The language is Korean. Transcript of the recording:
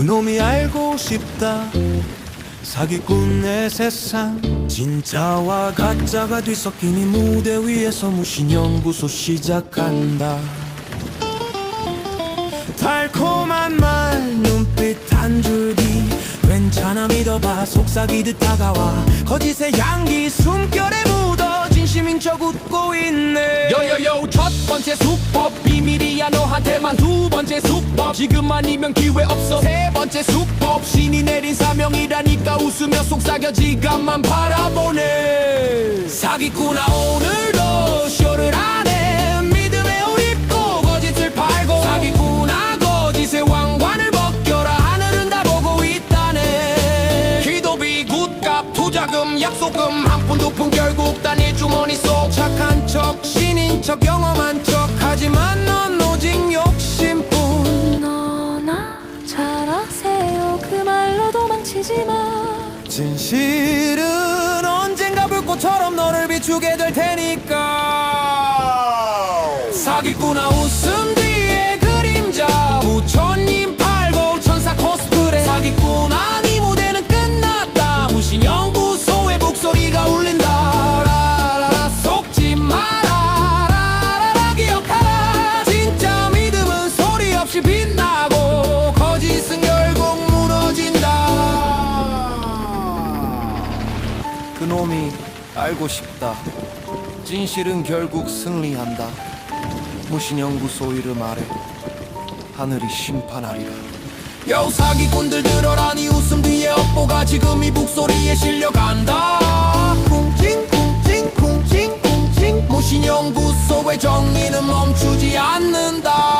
그놈이 알고 싶다. 사기꾼의 세상. 진짜와 가짜가 뒤섞인 이 무대 위에서 무신연구소 시작한다. 달콤한 말 눈빛 한 줄기. 괜찮아 믿어봐. 속삭이듯 다가와. 거짓의 향기 숨결에 묻어. 진심인 척 웃고 있네. 요요요. 첫 번째 수법 비밀이야. 너한테만 두 번째 수 법 지금 아니면 기회 없어. 세 번째 수법 신이 내린 사명이라니까 웃으며 속삭여 지갑만 바라보네. 사기꾼아 오늘도 쇼를 안해. 믿음에 옷 입고 거짓을 팔고. 사기꾼아 거짓의 왕관을 벗겨라. 하늘은 다 보고 있다네. 기도비 굿값 투자금 약속금 한 푼 두 푼 결국 단일 주머니 속 착한 지 마. 진실은 언젠가 불꽃처럼 너를 비추게 될 테니까. 사기꾼아 웃음 뒤 그놈이 알고 싶다. 진실은 결국 승리한다. 무신연구소 이름 아래 하늘이 심판하리라. 여 사기꾼들 들어라 니 웃음 뒤에 업보가 지금 이 북소리에 실려간다. 쿵칭 쿵칭 쿵칭 쿵칭. 무신연구소의 정의는 멈추지 않는다